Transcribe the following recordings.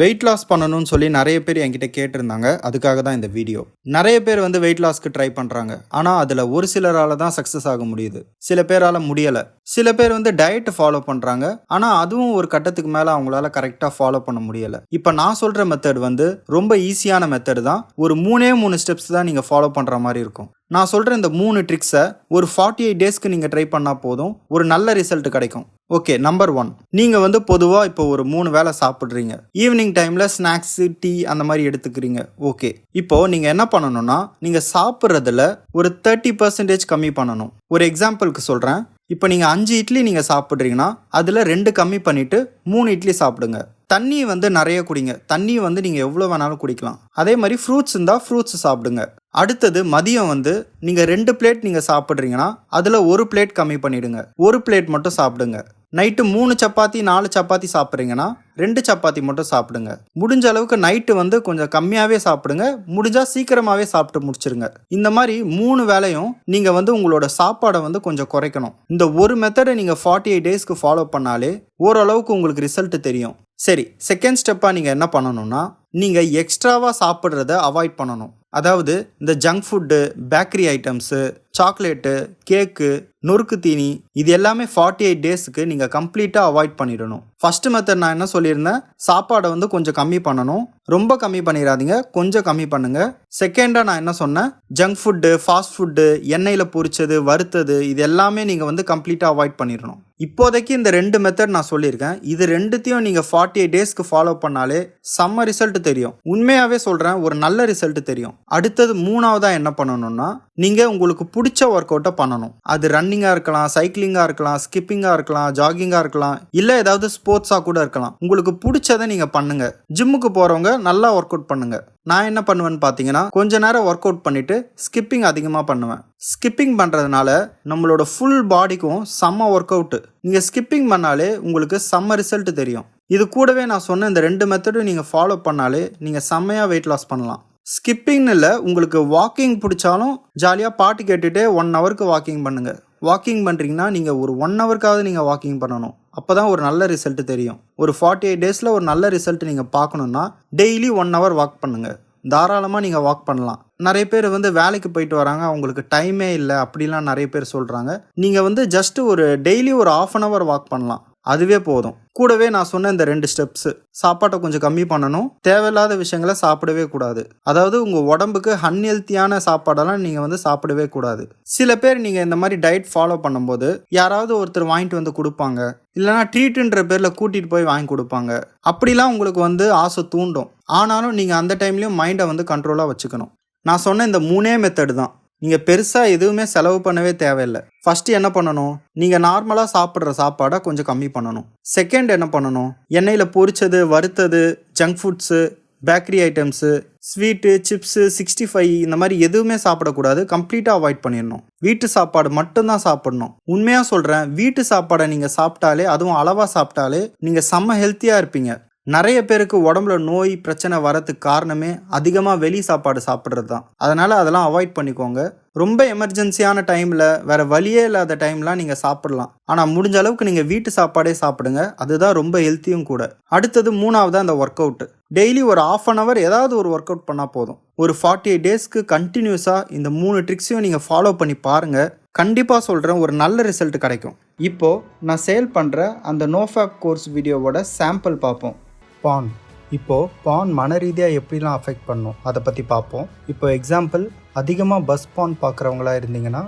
Weight loss பண்ணணும்னு சொல்லி நிறைய பேர் என்கிட்ட கேட்டிருந்தாங்க. அதுக்காக தான் இந்த வீடியோ நிறைய பேர் வந்து வெயிட் லாஸ்க்கு ட்ரை பண்ணுறாங்க ஆனால் அதில் ஒரு சிலரால் தான் சக்ஸஸ் ஆக முடியுது. சில பேரால் முடியலை. சில பேர் வந்து டயட்டு ஃபாலோ பண்ணுறாங்க ஆனால் அதுவும் ஒரு கட்டத்துக்கு மேலே அவங்களால கரெக்டாக ஃபாலோ பண்ண முடியலை. இப்போ நான் சொல்கிற மெத்தட் வந்து ரொம்ப ஈஸியான மெத்தட் தான். ஒரு மூணே மூணு ஸ்டெப்ஸ் தான் நீங்கள் ஃபாலோ பண்ணுற மாதிரி இருக்கும். நான் சொல்கிற இந்த மூணு ட்ரிக்ஸை ஒரு ஃபார்ட்டி எயிட் டேஸ்க்கு நீங்கள் ட்ரை பண்ணால் போதும். ஒரு நல்ல ரிசல்ட் கிடைக்கும். ஓகே நம்பர் ஒன் நீங்கள் வந்து பொதுவாக இப்போ ஒரு மூணு வேளை சாப்பிட்றீங்க. ஈவினிங் டைமில் ஸ்நாக்ஸு டீ அந்த மாதிரி எடுத்துக்கிறீங்க. ஓகே இப்போ நீங்கள் என்ன பண்ணணும்னா நீங்கள் சாப்பிட்றதுல ஒரு தேர்ட்டி பர்சன்டேஜ் கம்மி பண்ணணும். ஒரு எக்ஸாம்பிளுக்கு சொல்கிறேன் இப்போ நீங்கள் அஞ்சு இட்லி நீங்கள் சாப்பிட்றீங்கன்னா அதில் ரெண்டு கம்மி பண்ணிவிட்டு மூணு இட்லி சாப்பிடுங்க. தண்ணி வந்து நிறைய குடிங்க. தண்ணி வந்து நீங்கள் எவ்வளோ வேணாலும் குடிக்கலாம். அதே மாதிரி ஃப்ரூட்ஸ் இருந்தால் ஃப்ரூட்ஸ் சாப்பிடுங்க. அடுத்தது மதியம் வந்து நீங்கள் ரெண்டு பிளேட் நீங்கள் சாப்பிட்றீங்கன்னா அதில் ஒரு பிளேட் கம்மி பண்ணிவிடுங்க ஒரு பிளேட் மட்டும் சாப்பிடுங்க. நைட்டு மூணு சப்பாத்தி நாலு சப்பாத்தி சாப்பிட்றீங்கன்னா ரெண்டு சப்பாத்தி மட்டும் சாப்பிடுங்க. முடிஞ்ச அளவுக்கு நைட்டு வந்து கொஞ்சம் கம்மியாகவே சாப்பிடுங்க. முடிஞ்சா சீக்கிரமாகவே சாப்பிட்டு முடிச்சிருங்க. இந்த மாதிரி மூணு வேலையும் நீங்கள் வந்து உங்களோட சாப்பாடை வந்து கொஞ்சம் குறைக்கணும். இந்த ஒரு மெத்தடை நீங்கள் ஃபார்ட்டி எயிட் டேஸ்க்கு ஃபாலோ பண்ணாலே ஓரளவுக்கு உங்களுக்கு ரிசல்ட் தெரியும். சரி செகண்ட் ஸ்டெப்பாக நீங்கள் என்ன பண்ணணும்னா நீங்கள் எக்ஸ்ட்ராவாக சாப்பிட்றத அவாய்ட் பண்ணணும். அதாவது இந்த junk food bakery items chocolate cake நொறுக்கு தீனி இது எல்லாமே ஃபார்ட்டி எயிட் டேஸுக்கு நீங்கள் கம்ப்ளீட்டாக அவாய்ட் பண்ணிடணும். ஃபர்ஸ்ட் மெத்தட் நான் என்ன சொல்லியிருந்தேன்? சாப்பாடை வந்து கொஞ்சம் கம்மி பண்ணணும். ரொம்ப கம்மி பண்ணிடாதீங்க. கொஞ்சம் கம்மி பண்ணுங்க. செகண்டாக நான் என்ன சொன்னேன்? ஜங்க் ஃபுட்டு ஃபாஸ்ட் ஃபுட்டு எண்ணெயில் பொரிச்சது வறுத்தது இது எல்லாமே நீங்கள் வந்து கம்ப்ளீட்டாக அவாய்ட் பண்ணிடணும். இப்போதைக்கு இந்த ரெண்டு மெத்தட் நான் சொல்லியிருக்கேன். இது ரெண்டுத்தையும் நீங்கள் ஃபார்ட்டி எயிட் டேஸ்க்கு ஃபாலோ பண்ணாலே செம்ம ரிசல்ட் தெரியும். உண்மையாகவே சொல்கிறேன் ஒரு நல்ல ரிசல்ட் தெரியும். அடுத்தது மூணாவதாக என்ன பண்ணணும்னா நீங்கள் உங்களுக்கு பிடிச்ச ஒர்க் அவுட்டை பண்ணணும். அது ரன்னிங்காக இருக்கலாம் சைக்கிளிங்காக இருக்கலாம் ஸ்கிப்பிங்காக இருக்கலாம் ஜாகிங்காக இருக்கலாம் இல்லை ஏதாவது ஸ்போர்ட்ஸாக கூட இருக்கலாம். உங்களுக்கு பிடிச்சதை நீங்கள் பண்ணுங்க. ஜிம்முக்கு போகிறவங்க நல்லா ஒர்க் அவுட் பண்ணுங்க. நான் என்ன பண்ணுவேன்னு பார்த்தீங்கன்னா கொஞ்ச நேரம் ஒர்க் அவுட் பண்ணிட்டு ஸ்கிப்பிங் அதிகமாக பண்ணுவேன். ஸ்கிப்பிங் பண்ணுறதுனால நம்மளோட ஃபுல் பாடிக்கும் செம்ம ஒர்க் அவுட்டு நீங்கள் ஸ்கிப்பிங் பண்ணாலே உங்களுக்கு செம்ம ரிசல்ட் தெரியும். இது கூடவே நான் சொன்ன இந்த ரெண்டு மெத்தடும் நீங்கள் ஃபாலோ பண்ணாலே நீங்கள் செம்மையாக வெயிட் லாஸ் பண்ணலாம். ஸ்கிப்பிங்னு இல்லை உங்களுக்கு வாக்கிங் பிடிச்சாலும் ஜாலியாக பாட்டு கேட்டுகிட்டே ஒன் ஹவருக்கு வாக்கிங் பண்ணுங்கள் வாக்கிங் பண்ணுறீங்கன்னா நீங்கள் ஒரு ஒன் ஹவருக்காவது நீங்கள் வாக்கிங் பண்ணணும். அப்போ தான் ஒரு நல்ல ரிசல்ட் தெரியும். ஒரு ஃபார்ட்டி எயிட் டேஸில் ஒரு நல்ல ரிசல்ட் நீங்கள் பார்க்கணுன்னா டெய்லி ஒன் ஹவர் வாக் பண்ணுங்கள் தாராளமாக நீங்கள் வாக் பண்ணலாம். நிறைய பேர் வந்து வேலைக்கு போயிட்டு வராங்க அவங்களுக்கு டைமே இல்லை அப்படிலாம் நிறைய பேர் சொல்கிறாங்க நீங்கள் வந்து ஜஸ்ட் ஒரு டெய்லி ஒரு ஆஃப் அன் ஹவர் வாக் பண்ணலாம். அதுவே போதும். கூடவே நான் சொன்ன இந்த ரெண்டு ஸ்டெப்ஸு சாப்பாட்டை கொஞ்சம் கம்மி பண்ணணும். தேவையில்லாத விஷயங்களை சாப்பிடவே கூடாது. அதாவது உங்கள் உடம்புக்கு அன்ஹெல்த்தியான சாப்பாடெல்லாம் நீங்கள் வந்து சாப்பிடவே கூடாது. சில பேர் நீங்கள் இந்த மாதிரி டயட் ஃபாலோ பண்ணும்போது யாராவது ஒருத்தர் வாங்கிட்டு வந்து கொடுப்பாங்க. இல்லைனா ட்ரீட்டுன்ற பேரில் கூட்டிகிட்டு போய் வாங்கி கொடுப்பாங்க. அப்படிலாம் உங்களுக்கு வந்து ஆசை தூண்டும். ஆனாலும் நீங்கள் அந்த டைம்லேயும் மைண்டை வந்து கண்ட்ரோலாக வச்சுக்கணும். நான் சொன்ன இந்த மூணே மெத்தடு தான். நீங்கள் பெருசாக எதுவுமே செலவு பண்ணவே தேவையில்லை. ஃபஸ்ட்டு என்ன பண்ணணும்? நீங்கள் நார்மலாக சாப்பிட்ற சாப்பாடை கொஞ்சம் கம்மி பண்ணணும். செகண்ட் என்ன பண்ணணும்? எண்ணெயில் பொரிச்சது வறுத்தது junk foods bakery items sweet chips sixty five இந்த மாதிரி எதுவுமே சாப்பிடக்கூடாது. கம்ப்ளீட்டாக அவாய்ட் பண்ணிடணும். வீட்டு சாப்பாடு மட்டும்தான் சாப்பிடணும். உண்மையாக சொல்கிறேன் வீட்டு சாப்பாடை நீங்கள் சாப்பிட்டாலே அதுவும் அளவாக சாப்பிட்டாலே நீங்கள் செம்ம ஹெல்த்தியாக இருப்பீங்க. நிறைய பேருக்கு உடம்புல நோய் பிரச்சனை வரத்துக்கு காரணமே அதிகமாக வெளி சாப்பாடு சாப்பிட்றது தான் அதனால் அதெல்லாம் அவாய்ட் பண்ணிக்கோங்க. ரொம்ப எமர்ஜென்சியான டைமில் வேறு வழியே இல்லாத டைம்லாம் நீங்கள் சாப்பிடலாம். ஆனால் முடிஞ்ச அளவுக்கு நீங்கள் வீட்டு சாப்பாடே சாப்பிடுங்க. அதுதான் ரொம்ப ஹெல்த்தியும் கூட. அடுத்தது மூணாவது அந்த ஒர்க் அவுட்டு டெய்லி ஒரு ஆஃப் அன் ஹவர் ஏதாவது ஒரு ஒர்க் அவுட் பண்ணால் போதும். ஒரு ஃபார்ட்டி எயிட் டேஸ்க்கு கண்டினியூஸாக இந்த மூணு ட்ரிக்ஸையும் நீங்கள் ஃபாலோ பண்ணி பாருங்கள் கண்டிப்பாக சொல்கிறேன் ஒரு நல்ல ரிசல்ட் கிடைக்கும். இப்போது நான் சேல் பண்ணுற அந்த நோஃபேப் கோர்ஸ் வீடியோவோட சாம்பிள் பார்ப்போம். பான். இப்போது பான் மன ரீதியாக எப்படிலாம் அஃபெக்ட் பண்ணும்? அதை பற்றி பார்ப்போம். இப்போ எக்ஸாம்பிள் அதிகமாக பஸ் பான் பார்க்குறவங்களா இருந்தீங்கன்னா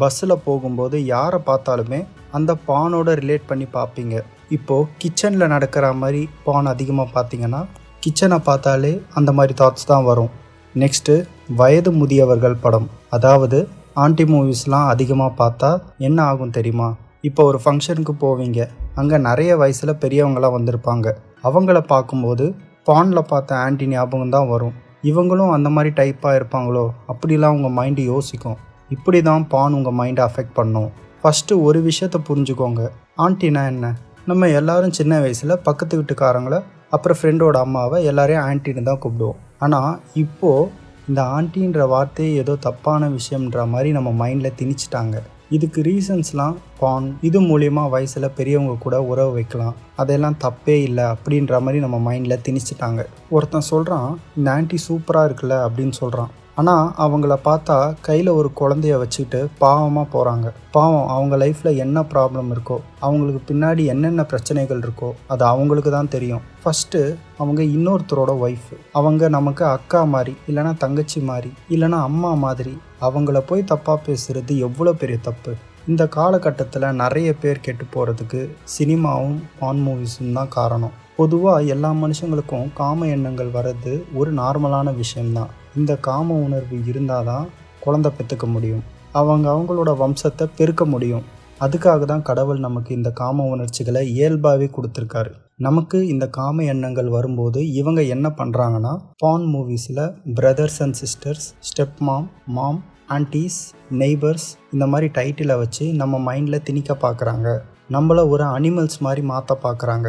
பஸ்ஸில் போகும்போது யாரை பார்த்தாலுமே அந்த பானோட ரிலேட் பண்ணி பார்ப்பீங்க. இப்போது கிச்சனில் நடக்கிற மாதிரி பான் அதிகமாக பார்த்தீங்கன்னா கிச்சனை பார்த்தாலே அந்த மாதிரி தாட்ஸ் தான் வரும். நெக்ஸ்ட்டு வயது முதியவர்கள் படம். அதாவது ஆண்டி மூவிஸ்லாம் அதிகமாக பார்த்தா என்ன ஆகும் தெரியுமா? இப்போ ஒரு ஃபங்க்ஷனுக்கு போவீங்க. அங்கே நிறைய வயசில் பெரியவங்களாம் வந்திருப்பாங்க. அவங்கள பார்க்கும்போது பானில் பார்த்த ஆன்டி ஞாபகம் தான் வரும். இவங்களும் அந்த மாதிரி டைப்பாக இருப்பாங்களோ? அப்படிலாம் உங்கள் மைண்டு யோசிக்கும். இப்படி தான் பான் உங்கள் மைண்டை அஃபெக்ட் பண்ணும். ஃபஸ்ட்டு ஒரு விஷயத்தை புரிஞ்சுக்கோங்க. ஆன்ட்டினா என்ன? நம்ம எல்லாரும் சின்ன வயசில் பக்கத்து வீட்டுக்காரங்களை அப்புறம் ஃப்ரெண்டோட அம்மாவை எல்லாரையும் ஆன்ட்டின்னு தான் கூப்பிடுவோம். ஆனால் இப்போது இந்த ஆன்ட்டின்ற வார்த்தையே ஏதோ தப்பான விஷயம்ன்ற மாதிரி நம்ம மைண்டில் திணிச்சிட்டாங்க. இதுக்கு ரீசன்ஸ்லாம் பான் இது மூலயமா வயசில் பெரியவங்க கூட உறவு வைக்கலாம். அதெல்லாம் தப்பே இல்லை அப்படின்ற மாதிரி நம்ம மைண்டில் திணிச்சிட்டாங்க. ஒருத்தன் சொல்கிறான் இந்த ஆன்டி சூப்பராக இருக்குல்ல அப்படின்னு சொல்கிறான் ஆனால் அவங்கள பார்த்தா கையில் ஒரு குழந்தைய வச்சுக்கிட்டு பாவமாக போகிறாங்க பாவம் அவங்க லைஃப்பில் என்ன ப்ராப்ளம் இருக்கோ அவங்களுக்கு பின்னாடி என்னென்ன பிரச்சனைகள் இருக்கோ அது அவங்களுக்கு தான் தெரியும். ஃபஸ்ட்டு அவங்க இன்னொருத்தரோட ஒய்ஃப் அவங்க நமக்கு அக்கா மாதிரி இல்லைனா தங்கச்சி மாதிரி இல்லைனா அம்மா மாதிரி அவங்கள போய் தப்பாக பேசுகிறது எவ்வளோ பெரிய தப்பு? இந்த காலகட்டத்தில் நிறைய பேர் கெட்டு போகிறதுக்கு சினிமாவும் ஆன் மூவிஸும் தான் காரணம். பொதுவாக எல்லா மனுஷங்களுக்கும் காம எண்ணங்கள் வர்றது ஒரு நார்மலான விஷயம்தான். இந்த காம உணர்வு இருந்தால் தான் குழந்தை பெற்றுக்க முடியும். அவங்க அவங்களோட வம்சத்தை பெருக்க முடியும். அதுக்காக தான் கடவுள் நமக்கு இந்த காம உணர்ச்சிகளை இயல்பாகவே கொடுத்துருக்காரு. நமக்கு இந்த காம எண்ணங்கள் வரும்போது இவங்க என்ன பண்ணுறாங்கன்னா பான் மூவிஸில் brothers and sisters step mom mom aunties neighbours இந்த மாதிரி டைட்டிலை வச்சு நம்ம மைண்டில் திணிக்க பார்க்குறாங்க நம்மள ஒரு அனிமல்ஸ் மாதிரி மாற்ற பார்க்குறாங்க